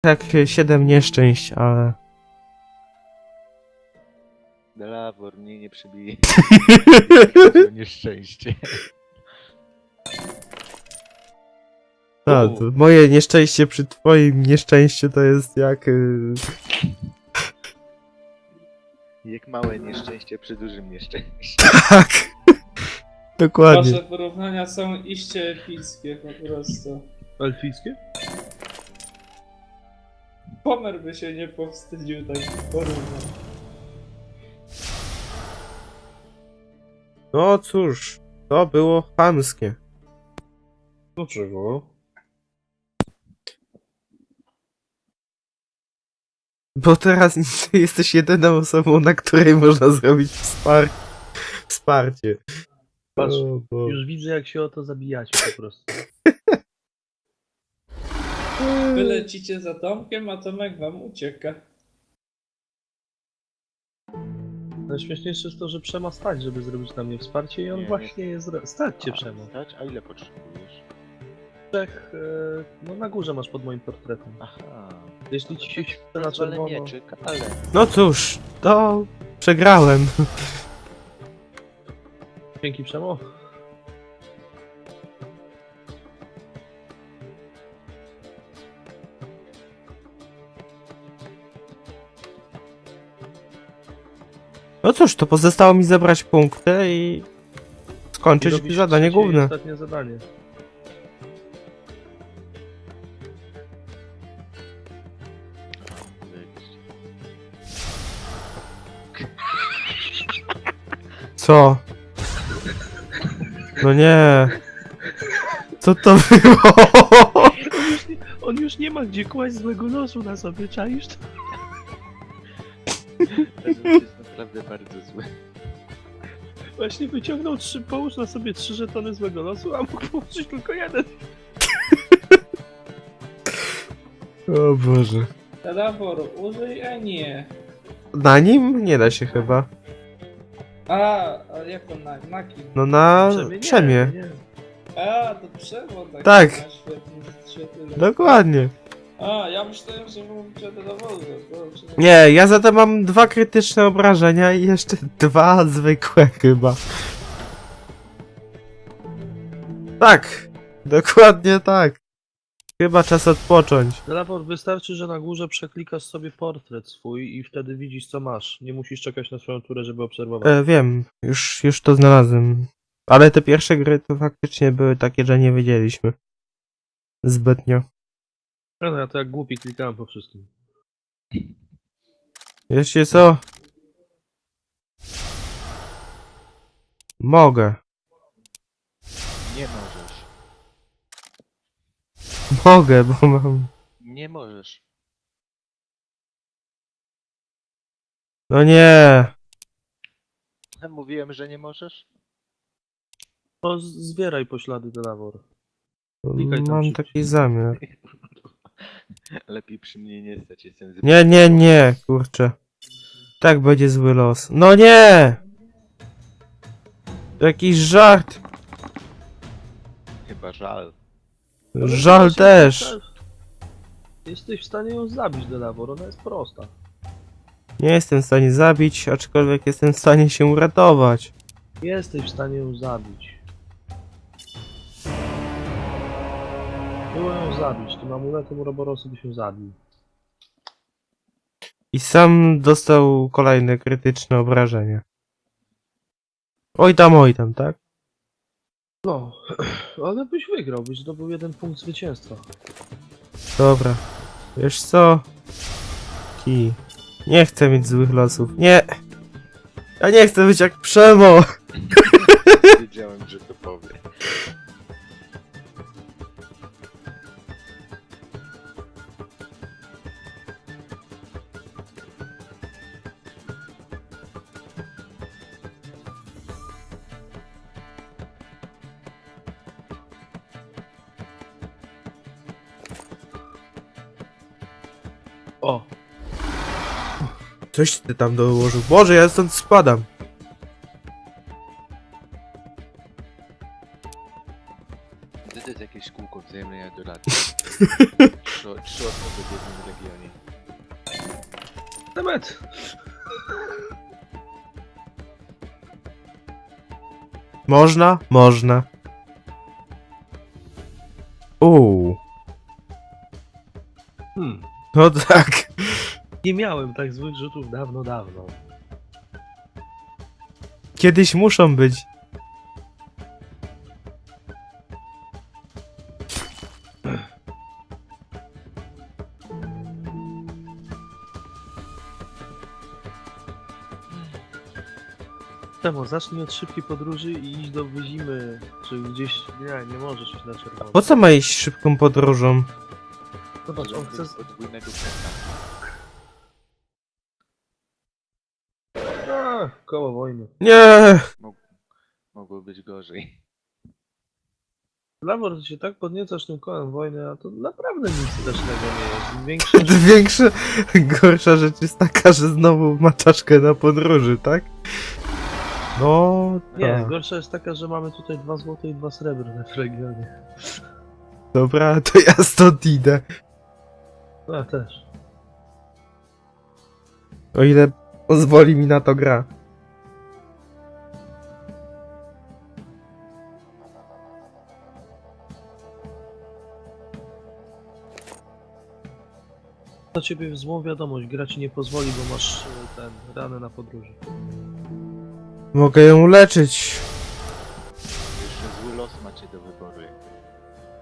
tak siedem nieszczęść, ale... Delawor mnie nie przebije. To nieszczęście. Tak, to moje nieszczęście przy twoim nieszczęściu to jest jak... y, Jak małe nieszczęście przy dużym nieszczęściu. Tak. Dokładnie. Wasze porównania są iście epickie po prostu. Elfickie? Homer by się nie powstydził takich porównań. No cóż, to było chamskie. Dlaczego? Bo teraz jesteś jedyną osobą, na której można zrobić wspar... wsparcie. Patrz, O, bo... Już widzę jak się o to zabijacie po prostu. Wy lecicie za Tomkiem, a Tomek wam ucieka. Najśmieszniejsze jest to, że Przema stać, żeby zrobić na mnie wsparcie i on Nie, właśnie je zra... Stać cię Przemo. Stać? A ile potrzebujesz? Trzech, e, no na górze masz pod moim portretem. Aha. Jeśli ci się świeci na Rozwalę czerwono... mieczyk, ale... No cóż, to przegrałem. Dzięki Przemo. No cóż, to pozostało mi zebrać punkty i skończyć robisz zadanie trzecie i główne. ostatnie zadanie. Co? No nie. Co to było? On już nie ma gdzie kłaść złego losu na sobie, czaisz to? Naprawdę bardzo złe. Właśnie wyciągnął trzy, połóż na sobie trzy żetony złego losu, a mógł położyć tylko jeden. O Boże. Delawor, użyj, a nie. Na nim? Nie da się chyba. A, a jak to na, na kim? No na nie, przemie. nie. A, to przewód Tak. świetny. Dokładnie. A, ja myślałem, że mówicie o Delaworze. Dobrze. Nie, ja za to mam dwa krytyczne obrażenia i jeszcze dwa zwykłe chyba. Tak. Dokładnie tak. Chyba czas odpocząć. Delawor, wystarczy, że na górze przeklikasz sobie portret swój i wtedy widzisz co masz. Nie musisz czekać na swoją turę, żeby obserwować. E, wiem, już, już to znalazłem. Ale te pierwsze gry to faktycznie były takie, że nie wiedzieliśmy. Zbytnio. No, ja to jak głupi klikałem po wszystkim. Wiecie co? Mogę. Nie możesz. Mogę, bo mam... Nie możesz. No nie. Ja mówiłem, że nie możesz? To z- zbieraj poślady Delawor. Klikaj tam Mam szybciej. taki zamiar. Lepiej przy mnie nie stać, jestem zbyt... Nie, nie, nie, kurczę. Tak będzie zły los. No nie! To jakiś żart. Chyba żal. Żal też. Jesteś w stanie ją zabić, Delawor, ona jest prosta. Nie jestem w stanie zabić, aczkolwiek jestem w stanie się uratować. Jesteś w stanie ją zabić. Było ją zabić, tym amuletem Uroborosu by się zabił. I sam dostał kolejne krytyczne obrażenia. Oj tam, oj tam, tak? No, ale byś wygrał, byś zdobył jeden punkt zwycięstwa. Dobra. Wiesz co? Ki. Nie chcę mieć złych losów. Nie! Ja nie chcę być jak Przemo! Wiedziałem, że to powie. O, Coś ty tam dołożył. Boże, ja stąd spadam. To jest jakieś kółko wzajemnej adoracji. Trzy, trzy osoby w jednym Legionie. Demet! Można? Można. Uuu. Hmm. No tak. Nie miałem tak złych rzutów dawno, dawno. Kiedyś muszą być. Temo, zacznij od szybkiej podróży i idź do Wyzimy, czy gdzieś... Nie, nie możesz iść na czerwono. Po co ma iść szybką podróżą? Zobacz, on chce... Lądy podwójnego peta. A, koło wojny. Nie! Mogło być gorzej. Lawor, ty się tak podniecasz tym kołem wojny, a to naprawdę nic strasznego nie jest. Większa, gorsza rzecz jest taka, że znowu ma czaszkę na podróży, tak? No, Nie, tak. gorsza jest taka, że mamy tutaj dwa złote i dwa srebrne w regionie. Dobra, to ja stąd idę. Ja też. O ile pozwoli mi na to gra. Do ciebie złą wiadomość, gra ci nie pozwoli, bo masz e, ten, ranę na podróży. Mogę ją leczyć.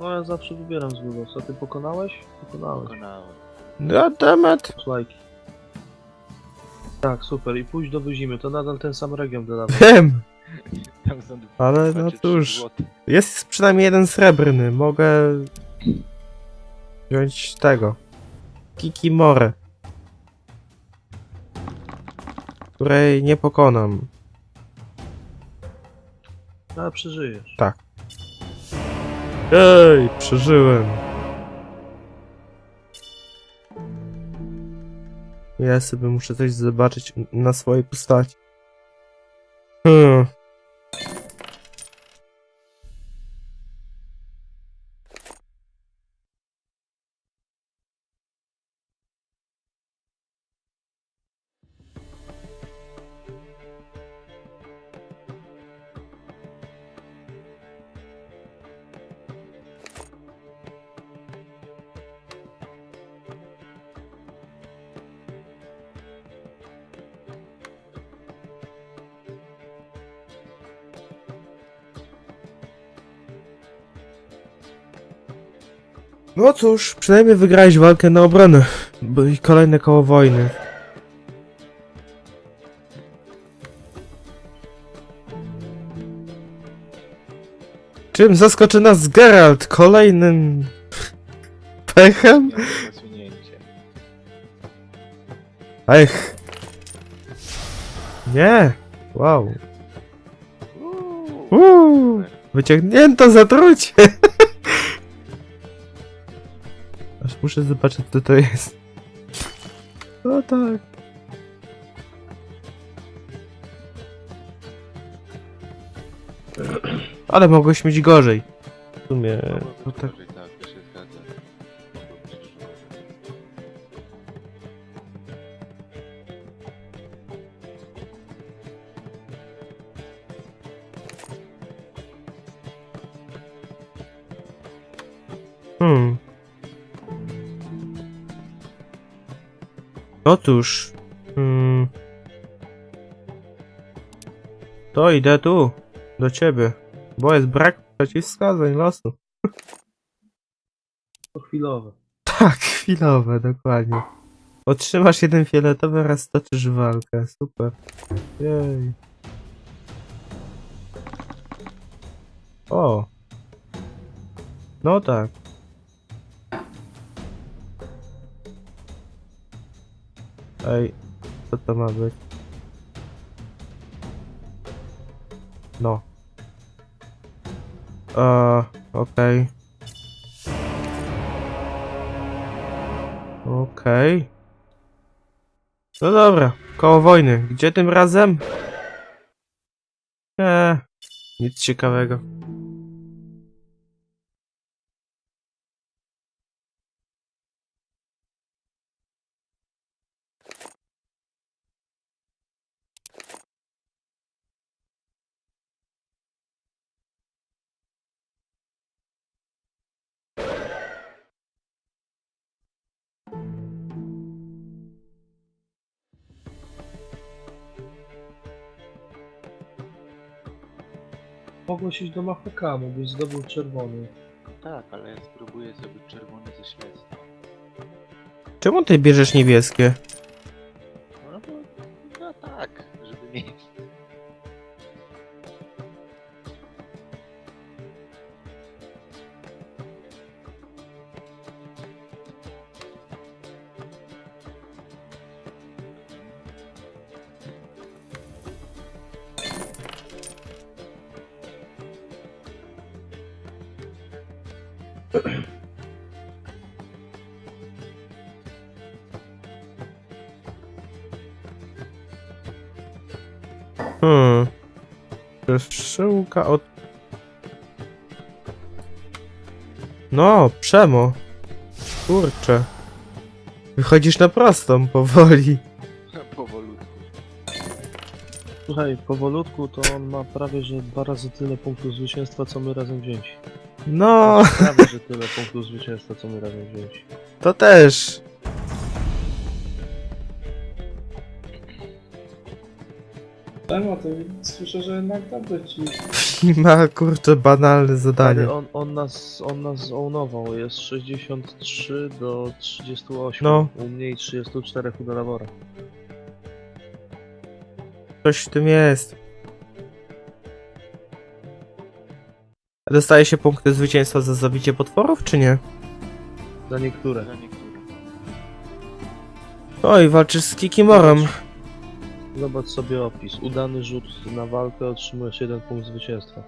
No ja zawsze wybieram zły los, a ty pokonałeś? Pokonałeś. Pokonałem. Goddammit. Lajki. Tak, super. I pójdź do Wyzimy, to nadal ten sam region dodawał. Wiem, Tam są dwa ale no trzy cóż. złote. Jest przynajmniej jeden srebrny. Mogę wziąć tego. Kikimorę. Której nie pokonam. A przeżyjesz. Ej, przeżyłem. Ja sobie muszę coś zobaczyć na swojej postaci. Hmm. No cóż, przynajmniej wygrałeś walkę na obronę. I kolejne koło wojny. Czym zaskoczy nas Geralt? Kolejnym pechem? Ech. Nie. Wow. Uuu. Wyciągnięto zatrucie. Muszę zobaczyć co to jest. No tak. Ale mogłeś mieć gorzej. W sumie, Mogło to tak. gorzej, tak, się. Mogło gorzej. Hmm. Otóż. Hmm. To idę tu. Do ciebie. Bo jest brak przeciwwskazań losu. To chwilowe. Tak, chwilowe, dokładnie. Otrzymasz jeden fioletowy oraz toczysz walkę. Super. Jej. O. No tak. Ej, co to ma być? No. Eee, okej. Okej. No dobra, koło wojny. Gdzie tym razem? Eee, nic ciekawego. Mogłeś iść do Mahaka, mógłbyś zdobył czerwony. Tak, ale ja spróbuję zrobić czerwony ze śledztwa. Czemu ty bierzesz niebieskie? Hmm. Przesyłka od... No, Przemo. Kurczę. Wychodzisz na prostą, powoli. Powolutku. Słuchaj, powolutku to on ma prawie że dwa razy tyle punktów zwycięstwa, co my razem wzięci. No, Prawie że tyle punktów zwycięstwa, co my razem wzięci. to też. Emo, to słyszę, że jednak dobrze ci. Ma, kurczę, banalne zadanie. Ale on, on nas, on nas ownował, jest 63 do 38. No. U mnie i 34 u Delawora. Coś w tym jest. A dostaje się punkty zwycięstwa za zabicie potworów, czy nie? Za niektóre. Za niektóre. Oj, walczysz z Kikimorem. Zobacz sobie opis. Udany rzut na walkę otrzymujesz jeden punkt zwycięstwa.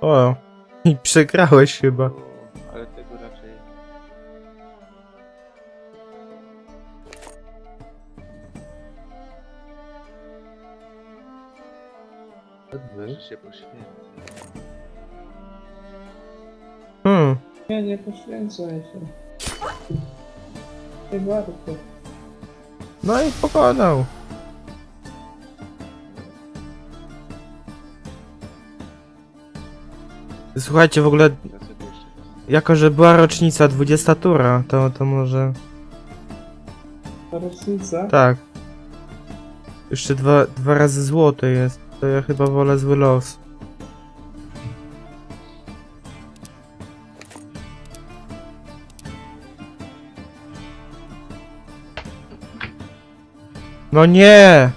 O, i przegrałeś chyba. Ale tego raczej... Może się poświęcę. Hmm, Nie, nie poświęcaj się. Nie warto. no i pokonał. Słuchajcie, w ogóle, jako że była rocznica 20 tura, to, to może... Ta rocznica? Tak. Jeszcze dwa, dwa razy złote jest. To ja chyba wolę zły los. No nie!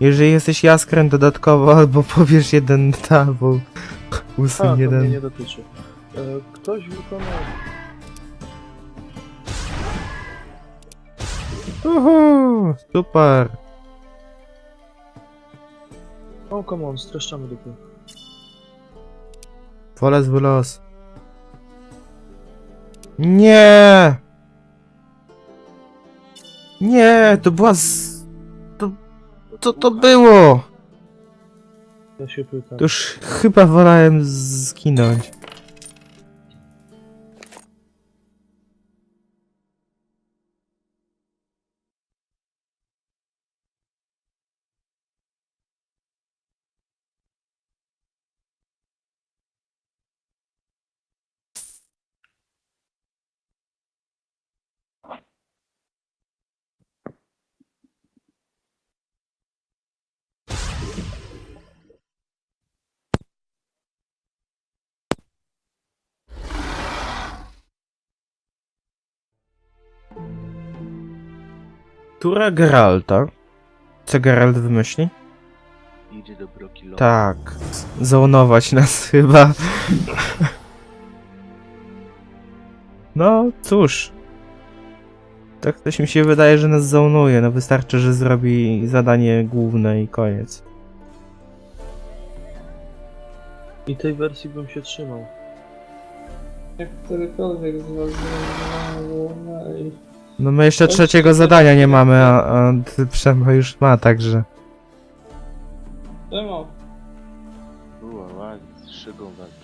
Jeżeli jesteś jaskrem dodatkowo, albo powiesz jeden albo A, usuń to mnie jeden. nie dotyczy. E, ktoś wykonał... Uhu, super. O, come on, streszczamy dupy. Wolę zły los. Nie! Nie, to była z... To... To było? Ja się pytam. To już chyba wolałem zginąć. Tura Geralta. Co Geralt wymyśli? Idzie do Brokilo. Tak. Zonować nas chyba. No cóż. Tak coś mi się wydaje, że nas zonuje. No wystarczy, że zrobi zadanie główne i koniec. I tej wersji bym się trzymał. Jak którykolwiek z was zrobił, i... No my jeszcze trzeciego zadania nie mamy, a, a ty Przemo już ma, także... Emo, Była ładnie, z szygą walczy.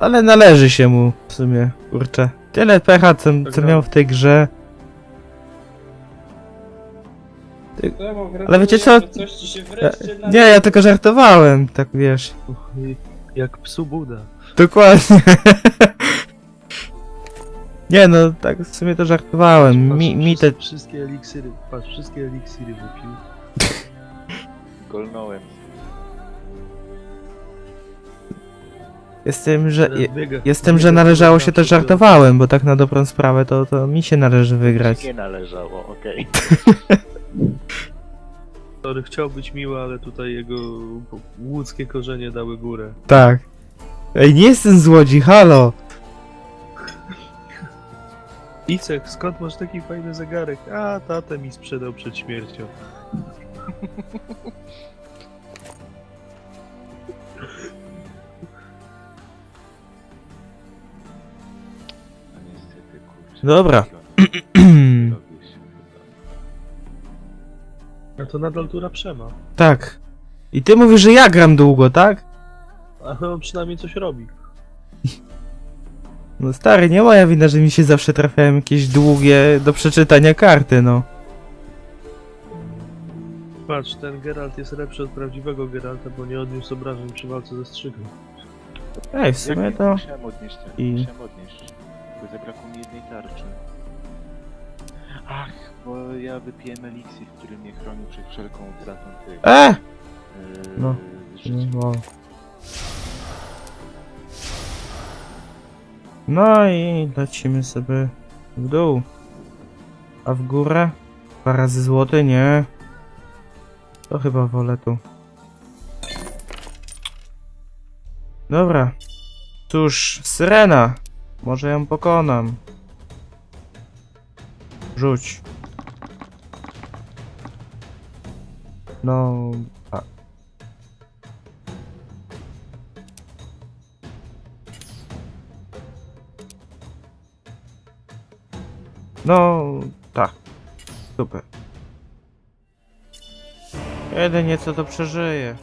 Ale należy się mu w sumie, kurczę. Tyle pecha, co, co miał w tej grze. Emo, Ale wiecie co? gratuluję, że Coś ci się wreszcie Nie, ja tylko żartowałem, tak wiesz. Jak psu Buda. Dokładnie. Nie no, tak w sumie to żartowałem. Mi, mi te... Wszystkie eliksiry, patrz, wszystkie eliksiry wypił. Golnąłem. Jestem, że... Teraz biega- jestem, biega że należało sobie się, to przed- żartowałem, bo tak na dobrą sprawę to, to mi się należy wygrać. Nie należało, okej. Sorry, chciał być miły, ale tutaj jego łódzkie korzenie dały górę. Tak. Ej, nie jestem złodzi, halo! Icek, skąd masz taki fajny zegarek? A, tatę mi sprzedał przed śmiercią. A niestety, kurczę. Dobra. Robię się chyba. A to nadal tura przema. tak. I ty mówisz, że ja gram długo, tak? Ale on przynajmniej coś robi. No stary, nie moja wina, że mi się zawsze trafiają jakieś długie do przeczytania karty, no. Patrz, ten Geralt jest lepszy od prawdziwego Geralta, bo nie odniósł obrażeń przy walce ze strzygą. Ej, w sumie Jak to... Musiałem odnieść, ten, I- musiałem odnieść. Tylko zabrakło mi jednej tarczy. Ach, bo ja wypiłem eliksir, który mnie chronił przed wszelką utratą tych... E! Yy, No. życia. No. No i lecimy sobie w dół. A w górę? Dwa razy złoty? Nie. To chyba wolę tu. Dobra. Cóż, syrena. Może ją pokonam. Rzuć. No, tak. No, tak. Super. Jedynie co to przeżyje.